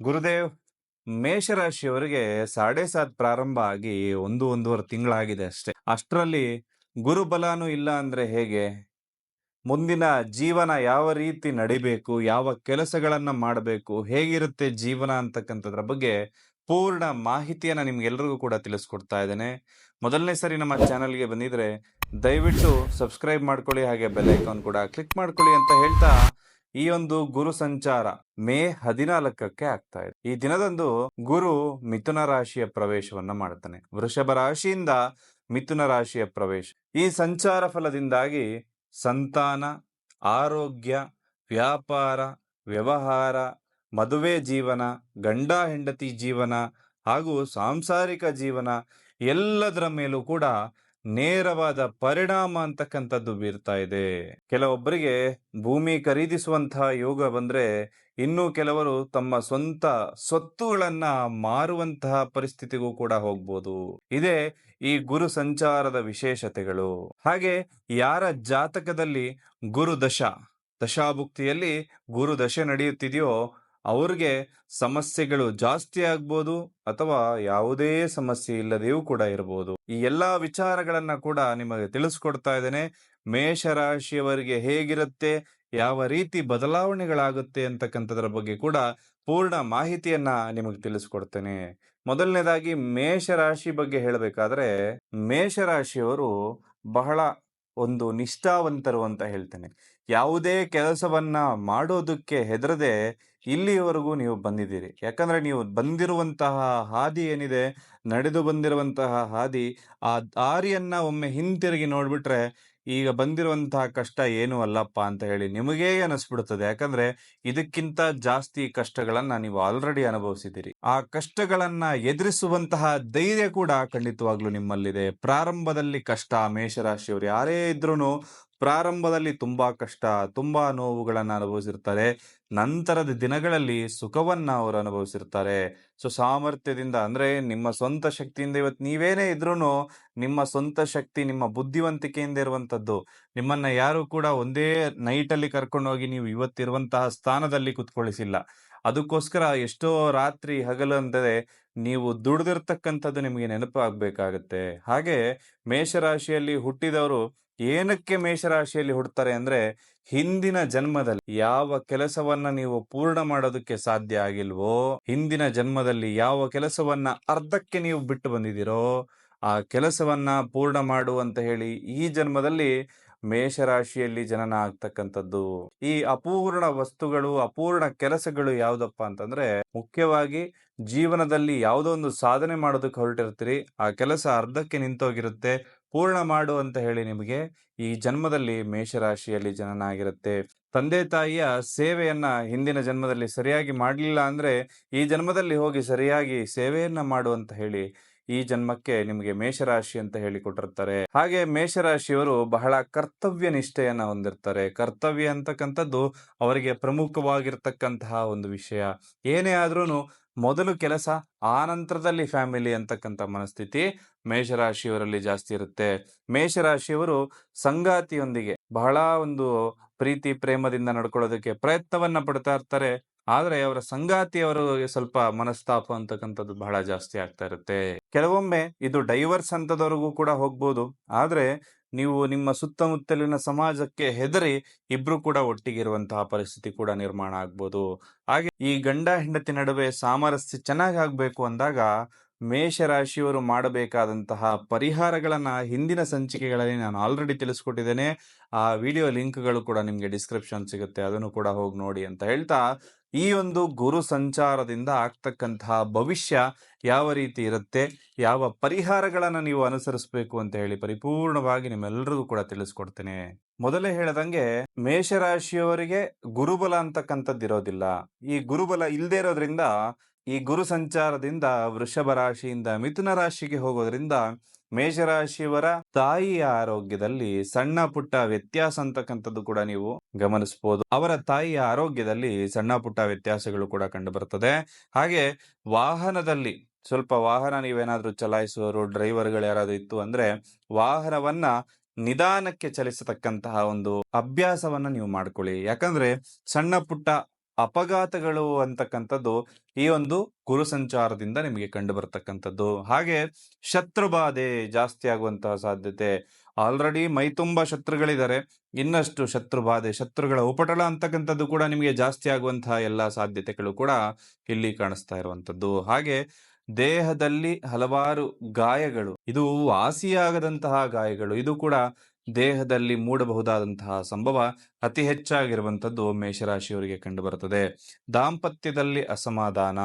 ಗುರುದೇವ್, ಮೇಷರಾಶಿಯವರಿಗೆ ಸಾಡೆ ಸಾತ್ ಪ್ರಾರಂಭ ಆಗಿ ಒಂದು, ಒಂದೂವರೆ ತಿಂಗಳಾಗಿದೆ ಅಷ್ಟೇ. ಅಷ್ಟರಲ್ಲಿ ಗುರುಬಲನೂ ಇಲ್ಲ ಅಂದ್ರೆ ಹೇಗೆ? ಮುಂದಿನ ಜೀವನ ಯಾವ ರೀತಿ ನಡಿಬೇಕು? ಯಾವ ಕೆಲಸಗಳನ್ನ ಮಾಡಬೇಕು? ಹೇಗಿರುತ್ತೆ ಜೀವನ ಅಂತಕ್ಕಂಥದ್ರ ಬಗ್ಗೆ ಪೂರ್ಣ ಮಾಹಿತಿಯನ್ನ ನಿಮ್ಗೆಲ್ರಿಗೂ ಕೂಡ ತಿಳಿಸ್ಕೊಡ್ತಾ ಇದ್ದೇನೆ. ಮೊದಲನೇ ಸರಿ ನಮ್ಮ ಚಾನಲ್ಗೆ ಬಂದಿದ್ರೆ ದಯವಿಟ್ಟು ಸಬ್ಸ್ಕ್ರೈಬ್ ಮಾಡ್ಕೊಳ್ಳಿ ಹಾಗೆ ಬೆಲ್ ಐಕಾನ್ ಕೂಡ ಕ್ಲಿಕ್ ಮಾಡ್ಕೊಳ್ಳಿ ಅಂತ ಹೇಳ್ತಾ ಈ ಒಂದು ಗುರು ಸಂಚಾರ ಮೇ ಹದಿನಾಲ್ಕಕ್ಕೆ ಆಗ್ತಾ ಇದೆ. ಈ ದಿನದಂದು ಗುರು ಮಿಥುನ ರಾಶಿಯ ಪ್ರವೇಶವನ್ನ ಮಾಡ್ತಾನೆ ವೃಷಭ ರಾಶಿಯಿಂದ ಮಿಥುನ ರಾಶಿಯ ಪ್ರವೇಶ. ಈ ಸಂಚಾರ ಫಲದಿಂದಾಗಿ ಸಂತಾನ, ಆರೋಗ್ಯ, ವ್ಯಾಪಾರ, ವ್ಯವಹಾರ, ಮದುವೆ ಜೀವನ, ಗಂಡ ಹೆಂಡತಿ ಜೀವನ ಹಾಗೂ ಸಾಂಸಾರಿಕ ಜೀವನ ಎಲ್ಲದರ ಮೇಲೂ ಕೂಡ ನೇರವಾದ ಪರಿಣಾಮ ಅಂತಕ್ಕಂಥದ್ದು ಬೀರ್ತಾ ಇದೆ. ಕೆಲವೊಬ್ಬರಿಗೆ ಭೂಮಿ ಖರೀದಿಸುವಂತಹ ಯೋಗ ಬಂದ್ರೆ ಇನ್ನು ಕೆಲವರು ತಮ್ಮ ಸ್ವಂತ ಸ್ವತ್ತುಗಳನ್ನ ಮಾರುವಂತಹ ಪರಿಸ್ಥಿತಿಗೂ ಕೂಡ ಹೋಗ್ಬೋದು. ಇದೇ ಈ ಗುರು ಸಂಚಾರದ ವಿಶೇಷತೆಗಳು. ಹಾಗೆ ಯಾರ ಜಾತಕದಲ್ಲಿ ಗುರು ದಶ, ದಶಾಭುಕ್ತಿಯಲ್ಲಿ ಗುರು ದಶೆ ನಡೆಯುತ್ತಿದೆಯೋ ಅವ್ರಿಗೆ ಸಮಸ್ಯೆಗಳು ಜಾಸ್ತಿ ಆಗ್ಬೋದು ಅಥವಾ ಯಾವುದೇ ಸಮಸ್ಯೆ ಇಲ್ಲದೆಯೂ ಕೂಡ ಇರಬಹುದು ಈ ಎಲ್ಲಾ ವಿಚಾರಗಳನ್ನ ಕೂಡ ನಿಮಗೆ ತಿಳಿಸ್ಕೊಡ್ತಾ ಇದ್ದೇನೆ. ಮೇಷರಾಶಿಯವರಿಗೆ ಹೇಗಿರುತ್ತೆ, ಯಾವ ರೀತಿ ಬದಲಾವಣೆಗಳಾಗುತ್ತೆ ಅಂತಕ್ಕಂಥದ್ರ ಬಗ್ಗೆ ಕೂಡ ಪೂರ್ಣ ಮಾಹಿತಿಯನ್ನ ನಿಮಗೆ ತಿಳಿಸ್ಕೊಡ್ತೇನೆ. ಮೊದಲನೇದಾಗಿ ಮೇಷರಾಶಿ ಬಗ್ಗೆ ಹೇಳಬೇಕಾದ್ರೆ ಮೇಷರಾಶಿಯವರು ಬಹಳ ಒಂದು ನಿಷ್ಠಾವಂತರು ಅಂತ ಹೇಳ್ತೇನೆ. ಯಾವುದೇ ಕೆಲಸವನ್ನ ಮಾಡೋದಕ್ಕೆ ಹೆದರದೆ ಇಲ್ಲಿಯವರೆಗೂ ನೀವು ಬಂದಿದ್ದೀರಿ. ಯಾಕಂದ್ರೆ ನೀವು ಬಂದಿರುವಂತಹ ಹಾದಿ ಏನಿದೆ, ನಡೆದು ಬಂದಿರುವಂತಹ ಹಾದಿ, ಆ ದಾರಿಯನ್ನ ಒಮ್ಮೆ ಹಿಂತಿರುಗಿ ನೋಡ್ಬಿಟ್ರೆ ಈಗ ಬಂದಿರುವಂತಹ ಕಷ್ಟ ಏನು ಅಲ್ಲಪ್ಪ ಅಂತ ಹೇಳಿ ನಿಮಗೇ ಅನಿಸ್ಬಿಡುತ್ತದೆ ಯಾಕಂದ್ರೆ ಇದಕ್ಕಿಂತ ಜಾಸ್ತಿ ಕಷ್ಟಗಳನ್ನ ನೀವು ಆಲ್ರೆಡಿ ಅನುಭವಿಸಿದ್ದೀರಿ. ಆ ಕಷ್ಟಗಳನ್ನ ಎದುರಿಸುವಂತಹ ಧೈರ್ಯ ಕೂಡ ಖಂಡಿತವಾಗ್ಲೂ ನಿಮ್ಮಲ್ಲಿದೆ. ಪ್ರಾರಂಭದಲ್ಲಿ ಕಷ್ಟ, ಮೇಷರಾಶಿಯವರು ಯಾರೇ ಇದ್ರೂ ಪ್ರಾರಂಭದಲ್ಲಿ ತುಂಬಾ ಕಷ್ಟ, ತುಂಬಾ ನೋವುಗಳನ್ನು ಅನುಭವಿಸಿರ್ತಾರೆ. ನಂತರದ ದಿನಗಳಲ್ಲಿ ಸುಖವನ್ನ ಅವರು ಅನುಭವಿಸಿರ್ತಾರೆ. ಸೊ, ಸಾಮರ್ಥ್ಯದಿಂದ ಅಂದ್ರೆ ನಿಮ್ಮ ಸ್ವಂತ ಶಕ್ತಿಯಿಂದ ಇವತ್ತು ನೀವೇನೇ ಇದ್ರೂ ನಿಮ್ಮ ಸ್ವಂತ ಶಕ್ತಿ, ನಿಮ್ಮ ಬುದ್ಧಿವಂತಿಕೆಯಿಂದ ಇರುವಂತದ್ದು ನಿಮ್ಮನ್ನ ಯಾರು ಕೂಡ ಒಂದೇ ನೈಟಲ್ಲಿ ಕರ್ಕೊಂಡೋಗಿ ನೀವು ಇವತ್ತಿರುವಂತಹ ಸ್ಥಾನದಲ್ಲಿ ಕುತ್ಕೊಳಿಸಿಲ್ಲ ಅದಕ್ಕೋಸ್ಕರ ಎಷ್ಟೋ ರಾತ್ರಿ ಹಗಲು ಅಂದರೆ ನೀವು ದುಡ್ದಿರ್ತಕ್ಕಂಥದ್ದು ನಿಮಗೆ ನೆನಪಾಗಬೇಕಾಗತ್ತೆ. ಹಾಗೆ ಮೇಷರಾಶಿಯಲ್ಲಿ ಹುಟ್ಟಿದವರು ಏನಕ್ಕೆ ಮೇಷರಾಶಿಯಲ್ಲಿ ಹುಡ್ತಾರೆ ಅಂದ್ರೆ ಹಿಂದಿನ ಜನ್ಮದಲ್ಲಿ ಯಾವ ಕೆಲಸವನ್ನ ನೀವು ಪೂರ್ಣ ಮಾಡೋದಕ್ಕೆ ಸಾಧ್ಯ ಆಗಿಲ್ವೋ, ಹಿಂದಿನ ಜನ್ಮದಲ್ಲಿ ಯಾವ ಕೆಲಸವನ್ನ ಅರ್ಧಕ್ಕೆ ನೀವು ಬಿಟ್ಟು ಬಂದಿದ್ದೀರೋ, ಆ ಕೆಲಸವನ್ನ ಪೂರ್ಣ ಮಾಡು ಅಂತ ಹೇಳಿ ಈ ಜನ್ಮದಲ್ಲಿ ಮೇಷರಾಶಿಯಲ್ಲಿ ಜನನ ಆಗ್ತಕ್ಕಂಥದ್ದು. ಈ ಅಪೂರ್ಣ ವಸ್ತುಗಳು, ಅಪೂರ್ಣ ಕೆಲಸಗಳು ಯಾವ್ದಪ್ಪ ಅಂತಂದ್ರೆ, ಮುಖ್ಯವಾಗಿ ಜೀವನದಲ್ಲಿ ಯಾವುದೋ ಒಂದು ಸಾಧನೆ ಮಾಡೋದಕ್ಕೆ ಹೊರಟಿರ್ತೀರಿ, ಆ ಕೆಲಸ ಅರ್ಧಕ್ಕೆ ನಿಂತೋಗಿರುತ್ತೆ ಪೂರ್ಣ ಮಾಡು ಅಂತ ಹೇಳಿ ನಿಮಗೆ ಈ ಜನ್ಮದಲ್ಲಿ ಮೇಷರಾಶಿಯಲ್ಲಿ ಜನನ ಆಗಿರುತ್ತೆ ತಂದೆ ತಾಯಿಯ ಸೇವೆಯನ್ನ ಹಿಂದಿನ ಜನ್ಮದಲ್ಲಿ ಸರಿಯಾಗಿ ಮಾಡಲಿಲ್ಲ ಅಂದ್ರೆ ಈ ಜನ್ಮದಲ್ಲಿ ಹೋಗಿ ಸರಿಯಾಗಿ ಸೇವೆಯನ್ನ ಮಾಡು ಅಂತ ಹೇಳಿ ಈ ಜನ್ಮಕ್ಕೆ ನಿಮಗೆ ಮೇಷರಾಶಿ ಅಂತ ಹೇಳಿಕೊಟ್ಟಿರ್ತಾರೆ. ಹಾಗೆ ಮೇಷರಾಶಿಯವರು ಬಹಳ ಕರ್ತವ್ಯ ನಿಷ್ಠೆಯನ್ನ ಹೊಂದಿರ್ತಾರೆ. ಕರ್ತವ್ಯ ಅಂತಕ್ಕಂಥದ್ದು ಅವರಿಗೆ ಪ್ರಮುಖವಾಗಿರ್ತಕ್ಕಂತಹ ಒಂದು ವಿಷಯ. ಏನೇ ಆದ್ರೂ ಮೊದಲು ಕೆಲಸ, ಆ ಫ್ಯಾಮಿಲಿ ಅಂತಕ್ಕಂಥ ಮನಸ್ಥಿತಿ ಮೇಷರಾಶಿಯವರಲ್ಲಿ ಜಾಸ್ತಿ ಇರುತ್ತೆ. ಮೇಷರಾಶಿಯವರು ಸಂಗಾತಿಯೊಂದಿಗೆ ಬಹಳ ಒಂದು ಪ್ರೀತಿ, ಪ್ರೇಮದಿಂದ ನಡ್ಕೊಳ್ಳೋದಕ್ಕೆ ಪ್ರಯತ್ನವನ್ನ ಪಡ್ತಾ ಇರ್ತಾರೆ. ಆದ್ರೆ ಅವರ ಸಂಗಾತಿಯವರು ಸ್ವಲ್ಪ ಮನಸ್ತಾಪ ಅಂತಕ್ಕಂಥದ್ದು ಬಹಳ ಜಾಸ್ತಿ ಆಗ್ತಾ ಇರುತ್ತೆ. ಕೆಲವೊಮ್ಮೆ ಇದು ಡೈವರ್ಸ್ ಹಂತದವರೆಗೂ ಕೂಡ ಹೋಗ್ಬೋದು. ಆದ್ರೆ ನೀವು ನಿಮ್ಮ ಸುತ್ತಮುತ್ತಲಿನ ಸಮಾಜಕ್ಕೆ ಹೆದರಿ ಇಬ್ರು ಕೂಡ ಒಟ್ಟಿಗಿರುವಂತಹ ಪರಿಸ್ಥಿತಿ ಕೂಡ ನಿರ್ಮಾಣ ಆಗ್ಬೋದು. ಹಾಗೆ ಈ ಗಂಡ ಹೆಂಡತಿ ನಡುವೆ ಸಾಮರಸ್ಯ ಚೆನ್ನಾಗಿ ಆಗ್ಬೇಕು ಅಂದಾಗ ಮೇಷರಾಶಿಯವರು ಮಾಡಬೇಕಾದಂತಹ ಪರಿಹಾರಗಳನ್ನ ಹಿಂದಿನ ಸಂಚಿಕೆಗಳಲ್ಲಿ ನಾನು ಆಲ್ರೆಡಿ ತಿಳಿಸ್ಕೊಟ್ಟಿದ್ದೇನೆ. ಆ ವಿಡಿಯೋ ಲಿಂಕ್ಗಳು ಕೂಡ ನಿಮಗೆ ಡಿಸ್ಕ್ರಿಪ್ಷನ್ ಸಿಗುತ್ತೆ. ಅದನ್ನು ಕೂಡ ಹೋಗಿ ನೋಡಿ ಅಂತ ಹೇಳ್ತಾ ಈ ಒಂದು ಗುರು ಸಂಚಾರದಿಂದ ಆಗ್ತಕ್ಕಂತಹ ಭವಿಷ್ಯ ಯಾವ ರೀತಿ ಇರುತ್ತೆ, ಯಾವ ಪರಿಹಾರಗಳನ್ನು ನೀವು ಅನುಸರಿಸಬೇಕು ಅಂತ ಹೇಳಿ ಪರಿಪೂರ್ಣವಾಗಿ ನಿಮ್ಮೆಲ್ಲರಿಗೂ ಕೂಡ ತಿಳಿಸ್ಕೊಡ್ತೇನೆ. ಮೊದಲೇ ಹೇಳದಂಗೆ ಮೇಷರಾಶಿಯವರಿಗೆ ಗುರುಬಲ ಅಂತಕ್ಕಂಥದ್ದು ಇರೋದಿಲ್ಲ ಈ ಗುರುಬಲ ಇಲ್ಲದೆ ಇರೋದ್ರಿಂದ ಈ ಗುರು ಸಂಚಾರದಿಂದ ವೃಷಭ ರಾಶಿಯಿಂದ ಮಿಥುನ ರಾಶಿಗೆ ಹೋಗೋದ್ರಿಂದ ಮೇಷರಾಶಿಯವರ ತಾಯಿಯ ಆರೋಗ್ಯದಲ್ಲಿ ಸಣ್ಣ ಪುಟ್ಟ ವ್ಯತ್ಯಾಸ ಅಂತಕ್ಕಂಥದ್ದು ಕೂಡ ನೀವು ಗಮನಿಸಬಹುದು ಅವರ ತಾಯಿಯ ಆರೋಗ್ಯದಲ್ಲಿ ಸಣ್ಣ ಪುಟ್ಟ ವ್ಯತ್ಯಾಸಗಳು ಕೂಡ ಕಂಡು ಬರ್ತದೆ ಹಾಗೆ ವಾಹನದಲ್ಲಿ ಸ್ವಲ್ಪ ವಾಹನ ನೀವೇನಾದ್ರೂ ಚಲಾಯಿಸುವವರು, ಡ್ರೈವರ್ಗಳು ಯಾರಾದ್ರೂ ಇತ್ತು ಅಂದ್ರೆ ವಾಹನವನ್ನ ನಿಧಾನಕ್ಕೆ ಚಲಿಸತಕ್ಕಂತಹ ಒಂದು ಅಭ್ಯಾಸವನ್ನ ನೀವು ಮಾಡ್ಕೊಳ್ಳಿ. ಯಾಕಂದ್ರೆ ಸಣ್ಣ ಪುಟ್ಟ ಅಪಘಾತಗಳು ಅಂತಕ್ಕಂಥದ್ದು ಈ ಒಂದು ಗುರು ಸಂಚಾರದಿಂದ ನಿಮಗೆ ಕಂಡು ಬರ್ತಕ್ಕಂಥದ್ದು ಹಾಗೆ ಶತ್ರುಬಾಧೆ ಜಾಸ್ತಿ ಆಗುವಂತಹ ಸಾಧ್ಯತೆ. ಆಲ್ರೆಡಿ ಮೈ ತುಂಬ ಶತ್ರುಗಳಿದ್ದಾರೆ. ಇನ್ನಷ್ಟು ಶತ್ರುಬಾಧೆ ಶತ್ರುಗಳ ಉಪಟಳ ಅಂತಕ್ಕಂಥದ್ದು ಕೂಡ ನಿಮಗೆ ಜಾಸ್ತಿ ಆಗುವಂತಹ ಎಲ್ಲ ಸಾಧ್ಯತೆಗಳು ಕೂಡ ಇಲ್ಲಿ ಕಾಣಿಸ್ತಾ ಇರುವಂಥದ್ದು. ಹಾಗೆ ದೇಹದಲ್ಲಿ ಹಲವಾರು ಗಾಯಗಳು, ಇದು ವಾಸಿಯಾಗದಂತಹ ಗಾಯಗಳು, ಇದು ಕೂಡ ದೇಹದಲ್ಲಿ ಮೂಡಬಹುದಾದಂತಹ ಸಂಭವ ಅತಿ ಹೆಚ್ಚಾಗಿರುವಂತದ್ದು ಮೇಷರಾಶಿಯವರಿಗೆ ಕಂಡು ಬರುತ್ತದೆ ದಾಂಪತ್ಯದಲ್ಲಿ ಅಸಮಾಧಾನ.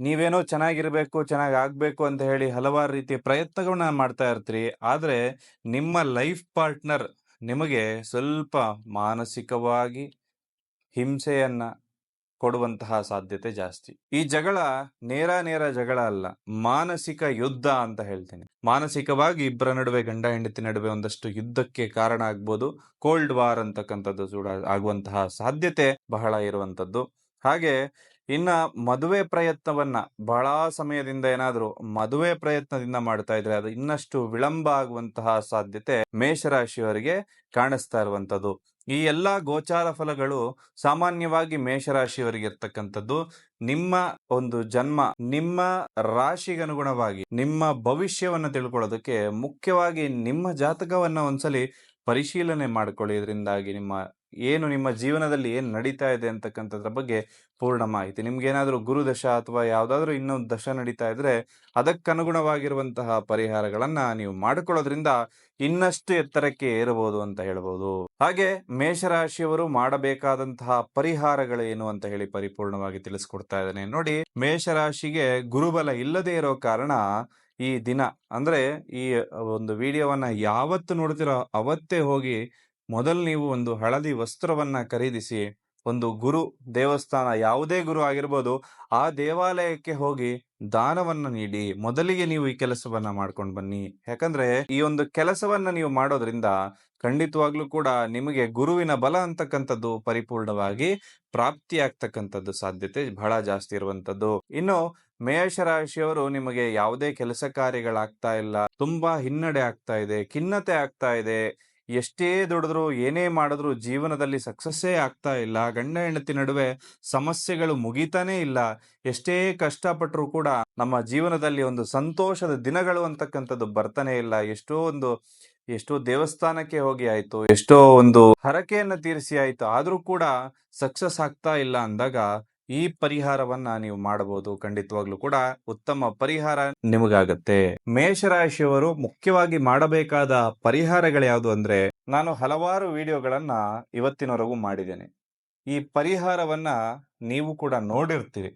ನೀವೇನೋ ಚೆನ್ನಾಗಿರ್ಬೇಕು ಚೆನ್ನಾಗಿ ಆಗ್ಬೇಕು ಅಂತ ಹೇಳಿ ಹಲವಾರು ರೀತಿಯ ಪ್ರಯತ್ನಗಳನ್ನ ಮಾಡ್ತಾ ಇರ್ತೀರಿ. ಆದ್ರೆ ನಿಮ್ಮ ಲೈಫ್ ಪಾರ್ಟ್ನರ್ ನಿಮಗೆ ಸ್ವಲ್ಪ ಮಾನಸಿಕವಾಗಿ ಹಿಂಸೆಯನ್ನ ಕೊಡುವಂತಹ ಸಾಧ್ಯತೆ ಜಾಸ್ತಿ. ಈ ಜಗಳ ನೇರ ನೇರ ಜಗಳ ಅಲ್ಲ, ಮಾನಸಿಕ ಯುದ್ಧ ಅಂತ ಹೇಳ್ತೀನಿ. ಮಾನಸಿಕವಾಗಿ ಇಬ್ಬರ ನಡುವೆ, ಗಂಡ ಹೆಂಡತಿ ನಡುವೆ ಒಂದಷ್ಟು ಯುದ್ಧಕ್ಕೆ ಕಾರಣ ಆಗ್ಬೋದು. ಕೋಲ್ಡ್ ವಾರ್ ಅಂತಕ್ಕಂಥದ್ದು ಕೂಡ ಆಗುವಂತಹ ಸಾಧ್ಯತೆ ಬಹಳ ಇರುವಂತದ್ದು ಹಾಗೆ ಇನ್ನ ಮದುವೆ ಪ್ರಯತ್ನವನ್ನ ಬಹಳ ಸಮಯದಿಂದ ಏನಾದ್ರೂ ಮದುವೆ ಪ್ರಯತ್ನದಿಂದ ಮಾಡ್ತಾ ಇದ್ರೆ ಅದು ಇನ್ನಷ್ಟು ವಿಳಂಬ ಆಗುವಂತಹ ಸಾಧ್ಯತೆ ಮೇಷರಾಶಿಯವರಿಗೆ ಕಾಣಿಸ್ತಾ ಇರುವಂತದ್ದು ಈ ಎಲ್ಲಾ ಗೋಚಾರ ಫಲಗಳು ಸಾಮಾನ್ಯವಾಗಿ ಮೇಷರಾಶಿಯವರಿಗೆ ಇರ್ತಕ್ಕಂಥದ್ದು ನಿಮ್ಮ ಒಂದು ಜನ್ಮ ನಿಮ್ಮ ರಾಶಿಗನುಗುಣವಾಗಿ, ನಿಮ್ಮ ಭವಿಷ್ಯವನ್ನ ತಿಳ್ಕೊಳ್ಳೋದಕ್ಕೆ ಮುಖ್ಯವಾಗಿ ನಿಮ್ಮ ಜಾತಕವನ್ನ ಒಂದ್ಸಲಿ ಪರಿಶೀಲನೆ ಮಾಡ್ಕೊಳ್ಳಿ ಇದರಿಂದಾಗಿ ನಿಮ್ಮ ಏನು ನಿಮ್ಮ ಜೀವನದಲ್ಲಿ ಏನು ನಡೀತಾ ಇದೆ ಅಂತಕ್ಕಂಥದ್ರ ಬಗ್ಗೆ ಪೂರ್ಣ ಮಾಹಿತಿ. ನಿಮ್ಗೇನಾದರೂ ಗುರುದಶ ಗುರು ದಶ ಅಥವಾ ಯಾವುದಾದ್ರೂ ಇನ್ನೊಂದು ದಶ ನಡೀತಾ ಇದ್ರೆ ಅದಕ್ಕನುಗುಣವಾಗಿರುವಂತಹ ಪರಿಹಾರಗಳನ್ನ ನೀವು ಮಾಡಿಕೊಳ್ಳೋದ್ರಿಂದ ಇನ್ನಷ್ಟು ಎತ್ತರಕ್ಕೆ ಏರಬಹುದು ಅಂತ ಹೇಳ್ಬೋದು. ಹಾಗೆ ಮೇಷರಾಶಿಯವರು ಮಾಡಬೇಕಾದಂತಹ ಪರಿಹಾರಗಳೇನು ಅಂತ ಹೇಳಿ ಪರಿಪೂರ್ಣವಾಗಿ ತಿಳಿಸ್ಕೊಡ್ತಾ ಇದ್ದೇನೆ. ನೋಡಿ, ಮೇಷರಾಶಿಗೆ ಗುರುಬಲ ಇಲ್ಲದೆ ಇರೋ ಕಾರಣ ಈ ದಿನ, ಅಂದ್ರೆ ಈ ಒಂದು ವಿಡಿಯೋವನ್ನ ಯಾವತ್ತು ನೋಡ್ತಿರೋ ಅವತ್ತೇ ಹೋಗಿ ಮೊದಲು ನೀವು ಒಂದು ಹಳದಿ ವಸ್ತ್ರವನ್ನ ಖರೀದಿಸಿ, ಒಂದು ಗುರು ದೇವಸ್ಥಾನ ಯಾವುದೇ ಗುರು ಆಗಿರ್ಬೋದು, ಆ ದೇವಾಲಯಕ್ಕೆ ಹೋಗಿ ದಾನವನ್ನ ನೀಡಿ, ಮೊದಲಿಗೆ ನೀವು ಈ ಕೆಲಸವನ್ನ ಮಾಡ್ಕೊಂಡು ಬನ್ನಿ. ಯಾಕಂದ್ರೆ ಈ ಒಂದು ಕೆಲಸವನ್ನ ನೀವು ಮಾಡೋದ್ರಿಂದ ಖಂಡಿತವಾಗ್ಲೂ ಕೂಡ ನಿಮಗೆ ಗುರುವಿನ ಬಲ ಅಂತಕ್ಕಂಥದ್ದು ಪರಿಪೂರ್ಣವಾಗಿ ಪ್ರಾಪ್ತಿ ಆಗ್ತಕ್ಕಂಥದ್ದು ಸಾಧ್ಯತೆ ಬಹಳ ಜಾಸ್ತಿ ಇರುವಂತದ್ದು ಇನ್ನು ಮೇಷರಾಶಿಯವರು ನಿಮಗೆ ಯಾವುದೇ ಕೆಲಸ ಕಾರ್ಯಗಳಾಗ್ತಾ ಇಲ್ಲ, ತುಂಬಾ ಹಿನ್ನಡೆ ಆಗ್ತಾ ಇದೆ, ಖಿನ್ನತೆ ಆಗ್ತಾ ಇದೆ. ಎಷ್ಟೇ ದುಡಿದ್ರು, ಏನೇ ಮಾಡಿದ್ರು ಜೀವನದಲ್ಲಿ ಸಕ್ಸಸ್ಸೇ ಆಗ್ತಾ ಇಲ್ಲ. ಗಂಡ, ಹೆಂಡತಿ ನಡುವೆ ಸಮಸ್ಯೆಗಳು ಮುಗಿತಾನೇ ಇಲ್ಲ. ಎಷ್ಟೇ ಕಷ್ಟಪಟ್ಟರು ಕೂಡ ನಮ್ಮ ಜೀವನದಲ್ಲಿ ಒಂದು ಸಂತೋಷದ ದಿನಗಳು ಅಂತಕ್ಕಂಥದ್ದು ಬರ್ತಾನೆ ಇಲ್ಲ. ಎಷ್ಟೋ ಒಂದು, ಎಷ್ಟೋ ದೇವಸ್ಥಾನಕ್ಕೆ ಹೋಗಿ ಆಯ್ತು, ಎಷ್ಟೋ ಒಂದು ಹರಕೆಯನ್ನು ತೀರಿಸಿ ಆಯ್ತು. ಆದ್ರೂ ಕೂಡ ಸಕ್ಸಸ್ ಆಗ್ತಾ ಇಲ್ಲ ಅಂದಾಗ ಈ ಪರಿಹಾರವನ್ನ ನೀವು ಮಾಡಬಹುದು ಖಂಡಿತವಾಗ್ಲೂ ಕೂಡ ಉತ್ತಮ ಪರಿಹಾರ ನಿಮಗಾಗತ್ತೆ. ಮೇಷರಾಶಿಯವರು ಮುಖ್ಯವಾಗಿ ಮಾಡಬೇಕಾದ ಪರಿಹಾರಗಳು ಯಾವುದು ಅಂದ್ರೆ, ನಾನು ಹಲವಾರು ವಿಡಿಯೋಗಳನ್ನ ಇವತ್ತಿನವರೆಗೂ ಮಾಡಿದ್ದೇನೆ. ಈ ಪರಿಹಾರವನ್ನ ನೀವು ಕೂಡ ನೋಡಿರ್ತೀರಿ.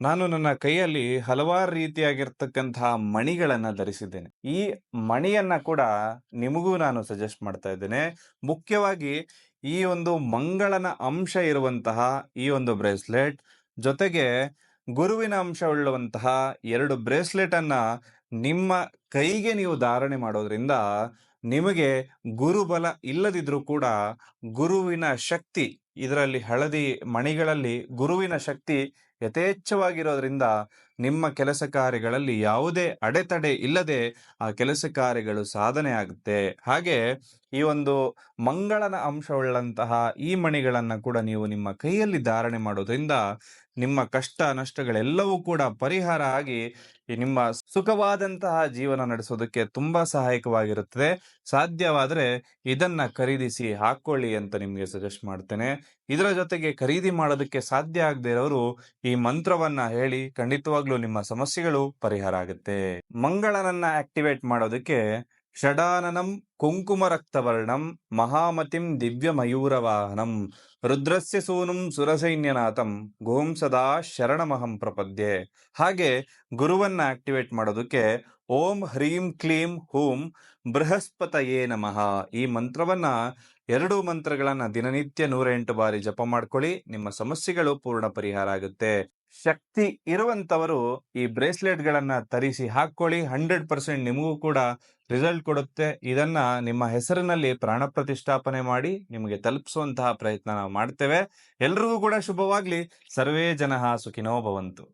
ನಾನು ನನ್ನ ಕೈಯಲ್ಲಿ ಹಲವಾರು ರೀತಿಯಾಗಿರ್ತಕ್ಕಂತಹ ಮಣಿಗಳನ್ನ ಧರಿಸಿದ್ದೇನೆ. ಈ ಮಣಿಯನ್ನ ಕೂಡ ನಿಮಗೂ ನಾನು ಸಜೆಸ್ಟ್ ಮಾಡ್ತಾ ಇದ್ದೇನೆ. ಮುಖ್ಯವಾಗಿ ಈ ಒಂದು ಮಂಗಳನ ಅಂಶ ಇರುವಂತಹ ಈ ಒಂದು ಬ್ರೇಸ್ಲೆಟ್ ಜೊತೆಗೆ ಗುರುವಿನ ಅಂಶ ಉಳ್ಳುವಂತಹ ಎರಡು ಬ್ರೇಸ್ಲೆಟ್ ಅನ್ನ ನಿಮ್ಮ ಕೈಗೆ ನೀವು ಧಾರಣೆ ಮಾಡೋದ್ರಿಂದ ನಿಮಗೆ ಗುರುಬಲ ಇಲ್ಲದಿದ್ರೂ ಕೂಡ ಗುರುವಿನ ಶಕ್ತಿ ಇದರಲ್ಲಿ ಹಳದಿ ಮಣಿಗಳಲ್ಲಿ ಗುರುವಿನ ಶಕ್ತಿ ಯಥೇಚ್ಛವಾಗಿರೋದ್ರಿಂದ ನಿಮ್ಮ ಕೆಲಸ ಕಾರ್ಯಗಳಲ್ಲಿ ಯಾವುದೇ ಅಡೆತಡೆ ಇಲ್ಲದೆ ಆ ಕೆಲಸ ಕಾರ್ಯಗಳು ಸಾಧನೆ ಆಗುತ್ತೆ. ಹಾಗೆ ಈ ಒಂದು ಮಂಗಳನ ಅಂಶವುಳ್ಳಂತಹ ಈ ಮಣಿಗಳನ್ನು ಕೂಡ ನೀವು ನಿಮ್ಮ ಕೈಯಲ್ಲಿ ಧಾರಣೆ ಮಾಡೋದ್ರಿಂದ ನಿಮ್ಮ ಕಷ್ಟ, ನಷ್ಟಗಳೆಲ್ಲವೂ ಕೂಡ ಪರಿಹಾರ ಆಗಿ ನಿಮ್ಮ ಸುಖವಾದಂತಹ ಜೀವನ ನಡೆಸೋದಕ್ಕೆ ತುಂಬಾ ಸಹಾಯಕವಾಗಿರುತ್ತದೆ. ಸಾಧ್ಯವಾದರೆ ಇದನ್ನ ಖರೀದಿಸಿ ಹಾಕೊಳ್ಳಿ ಅಂತ ನಿಮಗೆ ಸಜೆಸ್ಟ್ ಮಾಡ್ತೇನೆ. ಇದರ ಜೊತೆಗೆ ಖರೀದಿ ಮಾಡೋದಕ್ಕೆ ಸಾಧ್ಯ ಆಗದೆ ಇರೋರು ಈ ಮಂತ್ರವನ್ನ ಹೇಳಿ ಖಂಡಿತವಾಗ್ಲೂ ನಿಮ್ಮ ಸಮಸ್ಯೆಗಳು ಪರಿಹಾರ ಆಗುತ್ತೆ. ಮಂಗಳನನ್ನ ಆಕ್ಟಿವೇಟ್ ಮಾಡೋದಕ್ಕೆ ಷಡಾನನಂ ಕುಂಕುಮ ರಕ್ತವರ್ಣಂ ಮಹಾಮತಿಂ ದಿವ್ಯ ಮಯೂರವಾಹನಂ ರುದ್ರಸ್ಯ ಸೂನುಂ ಸುರಸೈನ್ಯನಾಥಂ, ಗೋಂ ಸದಾ ಶರಣಮಹಂ ಪ್ರಪದ್ಯೆ. ಹಾಗೆ ಗುರುವನ್ನ ಆಕ್ಟಿವೇಟ್ ಮಾಡೋದಕ್ಕೆ ಓಂ ಹ್ರೀಂ ಕ್ಲೀಂ ಹೂಂ ಬೃಹಸ್ಪತಯೇ ನಮಃ. ಈ ಮಂತ್ರವನ್ನ ಎರಡು ಮಂತ್ರಗಳನ್ನ ದಿನನಿತ್ಯ ನೂರ ಎಂಟು ಬಾರಿ ಜಪ ಮಾಡ್ಕೊಳ್ಳಿ, ನಿಮ್ಮ ಸಮಸ್ಯೆಗಳು ಪೂರ್ಣ ಪರಿಹಾರ ಆಗುತ್ತೆ. ಶಕ್ತಿ ಇರುವಂತವರು ಈ ಬ್ರೇಸ್ಲೆಟ್ ಗಳನ್ನ ತರಿಸಿ ಹಾಕೊಳ್ಳಿ ಹಂಡ್ರೆಡ್ ಪರ್ಸೆಂಟ್ ನಿಮಗೂ ಕೂಡ ರಿಸಲ್ಟ್ ಕೊಡುತ್ತೆ. ಇದನ್ನ ನಿಮ್ಮ ಹೆಸರಿನಲ್ಲಿ ಪ್ರಾಣ ಪ್ರತಿಷ್ಠಾಪನೆ ಮಾಡಿ, ನಿಮಗೆ ತಲುಪಿಸುವಂತಹ ಪ್ರಯತ್ನ ಮಾಡ್ತೇವೆ. ಎಲ್ರಿಗೂ ಕೂಡ ಶುಭವಾಗ್ಲಿ. ಸರ್ವೇ ಜನಃ ಸುಖಿನೋ ಭವಂತು.